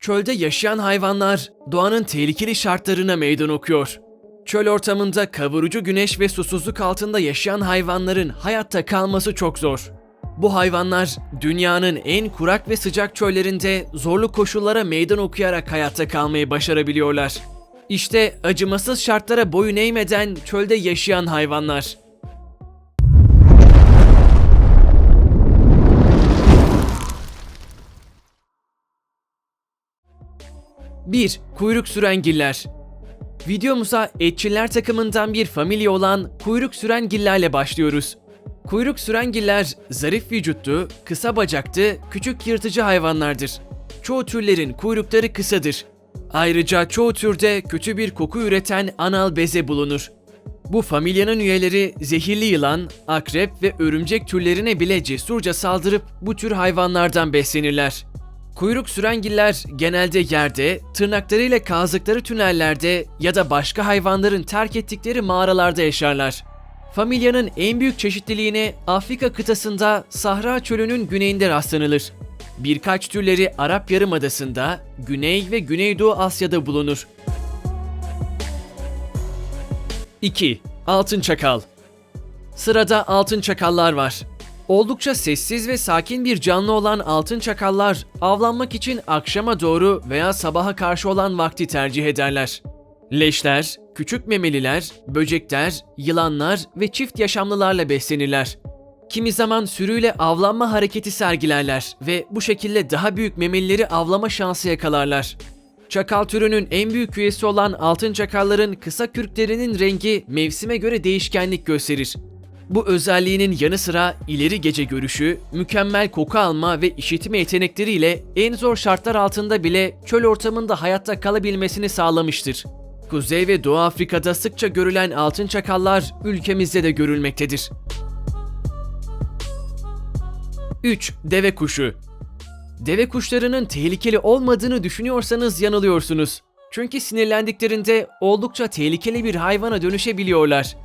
Çölde yaşayan hayvanlar doğanın tehlikeli şartlarına meydan okuyor. Çöl ortamında kavurucu güneş ve susuzluk altında yaşayan hayvanların hayatta kalması çok zor. Bu hayvanlar dünyanın en kurak ve sıcak çöllerinde zorlu koşullara meydan okuyarak hayatta kalmayı başarabiliyorlar. İşte acımasız şartlara boyun eğmeden çölde yaşayan hayvanlar. Bir Kuyruk sürengiller Videomuza etçiler takımından bir familya olan kuyruk sürengillerle başlıyoruz. Kuyruk sürengiller zarif vücutlu, kısa bacaklı, küçük yırtıcı hayvanlardır. Çoğu türlerin kuyrukları kısadır. Ayrıca çoğu türde kötü bir koku üreten anal beze bulunur. Bu familyanın üyeleri zehirli yılan, akrep ve örümcek türlerine bile cesurca saldırıp bu tür hayvanlardan beslenirler. Kuyruk sürengiller genelde yerde, tırnaklarıyla kazdıkları tünellerde ya da başka hayvanların terk ettikleri mağaralarda yaşarlar. Familyanın en büyük çeşitliliğine Afrika kıtasında Sahra Çölü'nün güneyinde rastlanılır. Birkaç türleri Arap Yarımadası'nda, Güney ve Güneydoğu Asya'da bulunur. 2. Altın Çakal Sırada altın çakallar var. Oldukça sessiz ve sakin bir canlı olan altın çakallar avlanmak için akşama doğru veya sabaha karşı olan vakti tercih ederler. Leşler, küçük memeliler, böcekler, yılanlar ve çift yaşamlılarla beslenirler. Kimi zaman sürüyle avlanma hareketi sergilerler ve bu şekilde daha büyük memelileri avlama şansı yakalarlar. Çakal türünün en büyük üyesi olan altın çakalların kısa kürklerinin rengi mevsime göre değişkenlik gösterir. Bu özelliğinin yanı sıra ileri gece görüşü, mükemmel koku alma ve işitme yetenekleriyle en zor şartlar altında bile çöl ortamında hayatta kalabilmesini sağlamıştır. Kuzey ve Doğu Afrika'da sıkça görülen altın çakallar ülkemizde de görülmektedir. 3. Deve kuşu Deve kuşlarının tehlikeli olmadığını düşünüyorsanız yanılıyorsunuz. Çünkü sinirlendiklerinde oldukça tehlikeli bir hayvana dönüşebiliyorlar.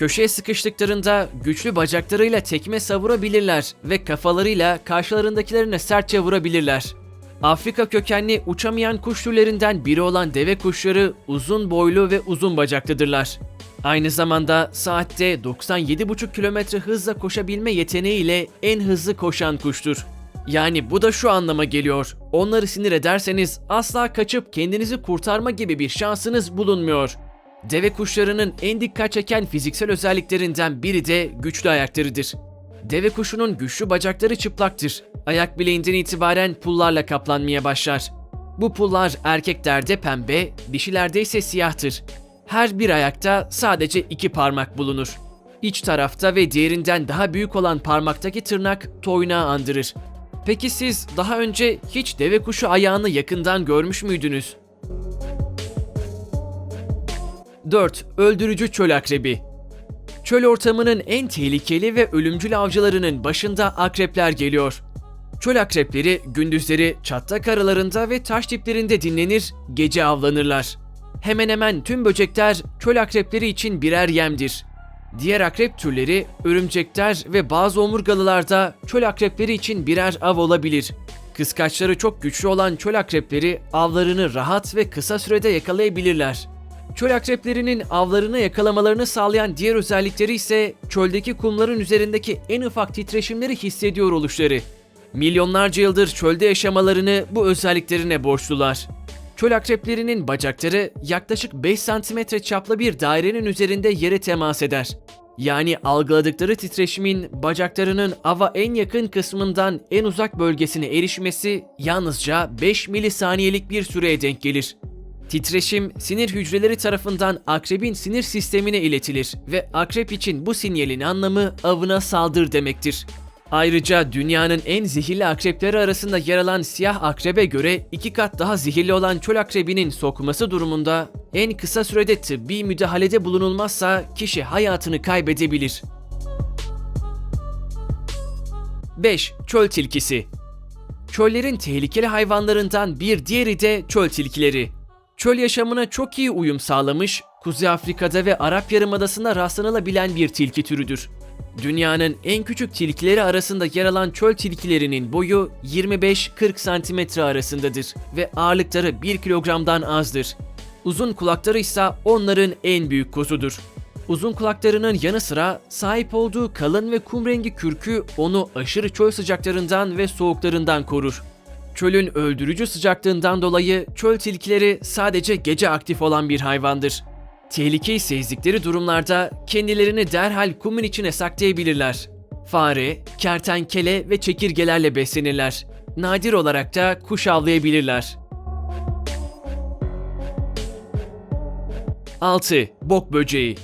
Köşeye sıkıştıklarında güçlü bacaklarıyla tekme savurabilirler ve kafalarıyla karşılarındakilerine sertçe vurabilirler. Afrika kökenli uçamayan kuş türlerinden biri olan deve kuşları uzun boylu ve uzun bacaklıdırlar. Aynı zamanda saatte 97,5 km hızla koşabilme yeteneğiyle en hızlı koşan kuştur. Yani bu da şu anlama geliyor. Onları sinir ederseniz asla kaçıp kendinizi kurtarma gibi bir şansınız bulunmuyor. Deve kuşlarının en dikkat çeken fiziksel özelliklerinden biri de güçlü ayaklarıdır. Deve kuşunun güçlü bacakları çıplaktır. Ayak bileğinden itibaren pullarla kaplanmaya başlar. Bu pullar erkeklerde pembe, dişilerde ise siyahtır. Her bir ayakta sadece iki parmak bulunur. İç tarafta ve diğerinden daha büyük olan parmaktaki tırnak toynağı andırır. Peki siz daha önce hiç deve kuşu ayağını yakından görmüş müydünüz? 4. Öldürücü çöl akrebi Çöl ortamının en tehlikeli ve ölümcül avcılarının başında akrepler geliyor. Çöl akrepleri gündüzleri çatlak aralarında ve taş diplerinde dinlenir, gece avlanırlar. Hemen hemen tüm böcekler çöl akrepleri için birer yemdir. Diğer akrep türleri, örümcekler ve bazı omurgalılarda çöl akrepleri için birer av olabilir. Kıskaçları çok güçlü olan çöl akrepleri avlarını rahat ve kısa sürede yakalayabilirler. Çöl akreplerinin avlarını yakalamalarını sağlayan diğer özellikleri ise çöldeki kumların üzerindeki en ufak titreşimleri hissediyor oluşları. Milyonlarca yıldır çölde yaşamalarını bu özelliklerine borçlular. Çöl akreplerinin bacakları yaklaşık 5 cm çaplı bir dairenin üzerinde yere temas eder. Yani algıladıkları titreşimin bacaklarının ava en yakın kısmından en uzak bölgesine erişmesi yalnızca 5 milisaniyelik bir süreye denk gelir. Titreşim sinir hücreleri tarafından akrebin sinir sistemine iletilir ve akrep için bu sinyalin anlamı avına saldır demektir. Ayrıca dünyanın en zehirli akrepleri arasında yer alan siyah akrebe göre iki kat daha zehirli olan çöl akrebinin sokması durumunda en kısa sürede tıbbi müdahalede bulunulmazsa kişi hayatını kaybedebilir. 5. Çöl tilkisi Çöllerin tehlikeli hayvanlarından bir diğeri de çöl tilkileri. Çöl yaşamına çok iyi uyum sağlamış, Kuzey Afrika'da ve Arap Yarımadası'nda rastlanılabilen bir tilki türüdür. Dünyanın en küçük tilkileri arasında yer alan çöl tilkilerinin boyu 25-40 cm arasındadır ve ağırlıkları 1 kilogramdan azdır. Uzun kulakları ise onların en büyük kozudur. Uzun kulaklarının yanı sıra sahip olduğu kalın ve kum rengi kürkü onu aşırı çöl sıcaklarından ve soğuklarından korur. Çölün öldürücü sıcaklığından dolayı çöl tilkileri sadece gece aktif olan bir hayvandır. Tehlikeyi sezdikleri durumlarda kendilerini derhal kumun içine saklayabilirler. Fare, kertenkele ve çekirgelerle beslenirler. Nadir olarak da kuş avlayabilirler. 6. Bok böceği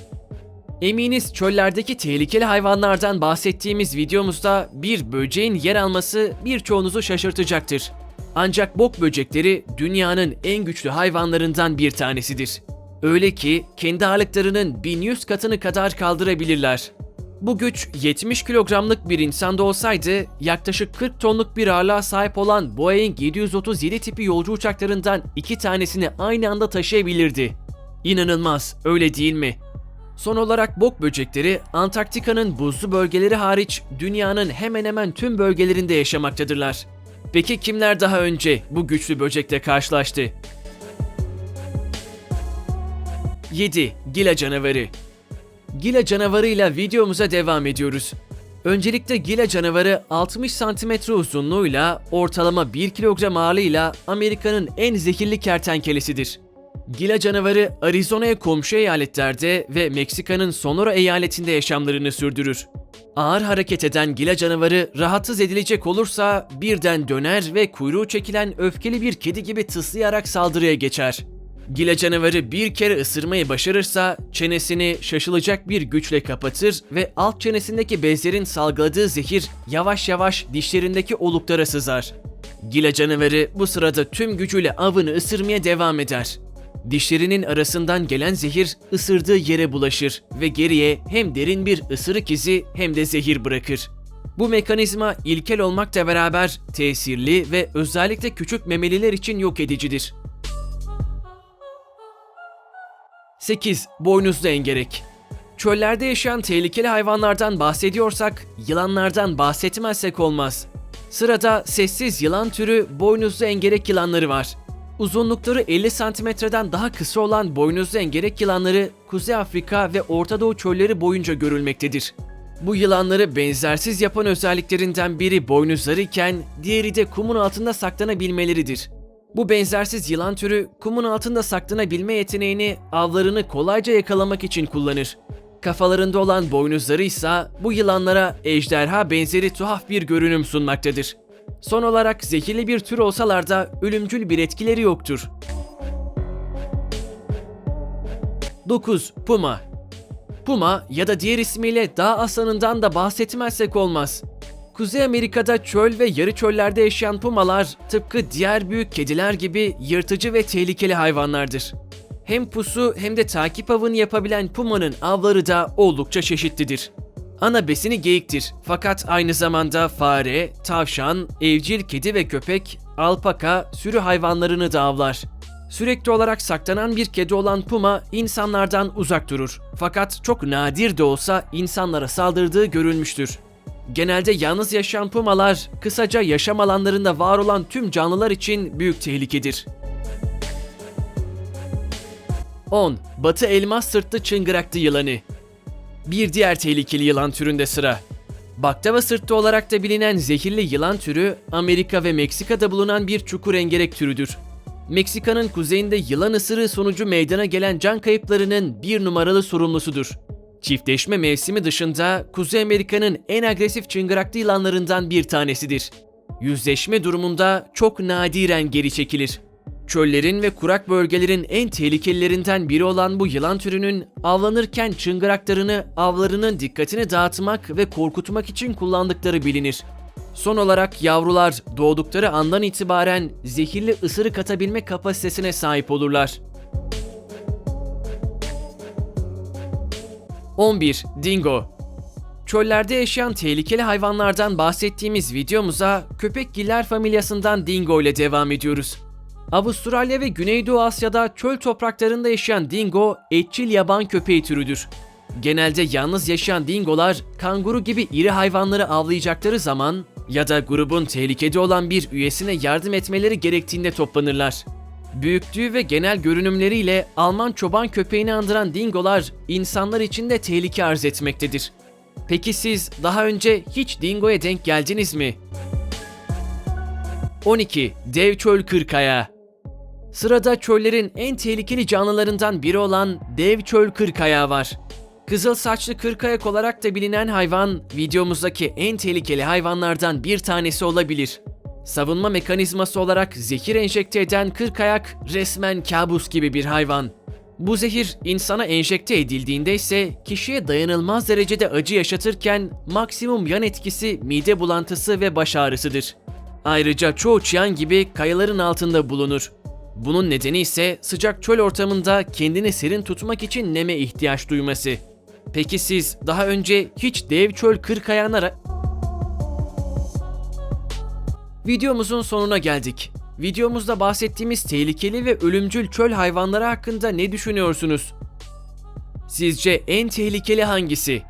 Eminiz çöllerdeki tehlikeli hayvanlardan bahsettiğimiz videomuzda bir böceğin yer alması birçoğunuzu şaşırtacaktır. Ancak bok böcekleri dünyanın en güçlü hayvanlarından bir tanesidir. Öyle ki kendi ağırlıklarının 1100 katını kadar kaldırabilirler. Bu güç 70 kilogramlık bir insanda olsaydı yaklaşık 40 tonluk bir ağırlığa sahip olan Boeing 737 tipi yolcu uçaklarından iki tanesini aynı anda taşıyabilirdi. İnanılmaz, öyle değil mi? Son olarak bok böcekleri Antarktika'nın buzlu bölgeleri hariç dünyanın hemen hemen tüm bölgelerinde yaşamaktadırlar. Peki kimler daha önce bu güçlü böcekle karşılaştı? 7. Gila canavarı Gila canavarıyla videomuza devam ediyoruz. Öncelikle Gila canavarı 60 cm uzunluğuyla ortalama 1 kilogram ağırlığıyla Amerika'nın en zehirli kertenkelesidir. Gila canavarı Arizona'ya komşu eyaletlerde ve Meksika'nın Sonora eyaletinde yaşamlarını sürdürür. Ağır hareket eden gila canavarı rahatsız edilecek olursa birden döner ve kuyruğu çekilen öfkeli bir kedi gibi tıslayarak saldırıya geçer. Gila canavarı bir kere ısırmayı başarırsa çenesini şaşılacak bir güçle kapatır ve alt çenesindeki bezlerin salgıladığı zehir yavaş yavaş dişlerindeki oluklara sızar. Gila canavarı bu sırada tüm gücüyle avını ısırmaya devam eder. Dişlerinin arasından gelen zehir ısırdığı yere bulaşır ve geriye hem derin bir ısırık izi hem de zehir bırakır. Bu mekanizma ilkel olmakla beraber tesirli ve özellikle küçük memeliler için yok edicidir. 8. Boynuzlu engerek Çöllerde yaşayan tehlikeli hayvanlardan bahsediyorsak, yılanlardan bahsetmezsek olmaz. Sırada sessiz yılan türü boynuzlu engerek yılanları var. Uzunlukları 50 santimetreden daha kısa olan boynuzlu engerek yılanları Kuzey Afrika ve Orta Doğu çölleri boyunca görülmektedir. Bu yılanları benzersiz yapan özelliklerinden biri boynuzları iken diğeri de kumun altında saklanabilmeleridir. Bu benzersiz yılan türü kumun altında saklanabilme yeteneğini avlarını kolayca yakalamak için kullanır. Kafalarında olan boynuzları ise bu yılanlara ejderha benzeri tuhaf bir görünüm sunmaktadır. Son olarak zehirli bir tür olsalar da ölümcül bir etkileri yoktur. 9. Puma Puma ya da diğer ismiyle dağ aslanından da bahsetmezsek olmaz. Kuzey Amerika'da çöl ve yarı çöllerde yaşayan pumalar tıpkı diğer büyük kediler gibi yırtıcı ve tehlikeli hayvanlardır. Hem pusu hem de takip avını yapabilen pumanın avları da oldukça çeşitlidir. Ana besini geyiktir fakat aynı zamanda fare, tavşan, evcil kedi ve köpek, alpaka, sürü hayvanlarını da avlar. Sürekli olarak saklanan bir kedi olan puma insanlardan uzak durur. Fakat çok nadir de olsa insanlara saldırdığı görülmüştür. Genelde yalnız yaşayan pumalar, kısaca yaşam alanlarında var olan tüm canlılar için büyük tehlikedir. 10. Batı elmas sırtlı çıngıraklı yılanı bir diğer tehlikeli yılan türünde sıra. Baklava sırtlı olarak da bilinen zehirli yılan türü Amerika ve Meksika'da bulunan bir çukur engerek türüdür. Meksika'nın kuzeyinde yılan ısırığı sonucu meydana gelen can kayıplarının bir numaralı sorumlusudur. Çiftleşme mevsimi dışında Kuzey Amerika'nın en agresif çıngıraklı yılanlarından bir tanesidir. Yüzleşme durumunda çok nadiren geri çekilir. Çöllerin ve kurak bölgelerin en tehlikelilerinden biri olan bu yılan türünün avlanırken çıngıraklarını avlarının dikkatini dağıtmak ve korkutmak için kullandıkları bilinir. Son olarak yavrular doğdukları andan itibaren zehirli ısırık atabilme kapasitesine sahip olurlar. 11. Dingo Çöllerde yaşayan tehlikeli hayvanlardan bahsettiğimiz videomuza köpekgiller familyasından dingo ile devam ediyoruz. Avustralya ve Güneydoğu Asya'da çöl topraklarında yaşayan dingo etçil yaban köpeği türüdür. Genelde yalnız yaşayan dingolar kanguru gibi iri hayvanları avlayacakları zaman ya da grubun tehlikede olan bir üyesine yardım etmeleri gerektiğinde toplanırlar. Büyüklüğü ve genel görünümleriyle Alman çoban köpeğini andıran dingolar insanlar için de tehlike arz etmektedir. Peki siz daha önce hiç dingoya denk geldiniz mi? 12. Dev çöl kırkaya Sırada çöllerin en tehlikeli canlılarından biri olan dev çöl kırkaya var. Kızıl saçlı kırkayak olarak da bilinen hayvan videomuzdaki en tehlikeli hayvanlardan bir tanesi olabilir. Savunma mekanizması olarak zehir enjekte eden kırkayak resmen kabus gibi bir hayvan. Bu zehir insana enjekte edildiğinde ise kişiye dayanılmaz derecede acı yaşatırken maksimum yan etkisi mide bulantısı ve baş ağrısıdır. Ayrıca çoğu çiyan gibi kayaların altında bulunur. Bunun nedeni ise sıcak çöl ortamında kendini serin tutmak için neme ihtiyaç duyması. Peki siz daha önce hiç dev çöl kırkayağına ra- Videomuzun sonuna geldik. Videomuzda bahsettiğimiz tehlikeli ve ölümcül çöl hayvanları hakkında ne düşünüyorsunuz? Sizce en tehlikeli hangisi?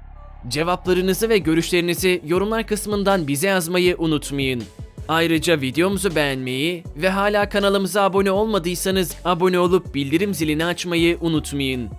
Cevaplarınızı ve görüşlerinizi yorumlar kısmından bize yazmayı unutmayın. Ayrıca videomuzu beğenmeyi ve hala kanalımıza abone olmadıysanız abone olup bildirim zilini açmayı unutmayın.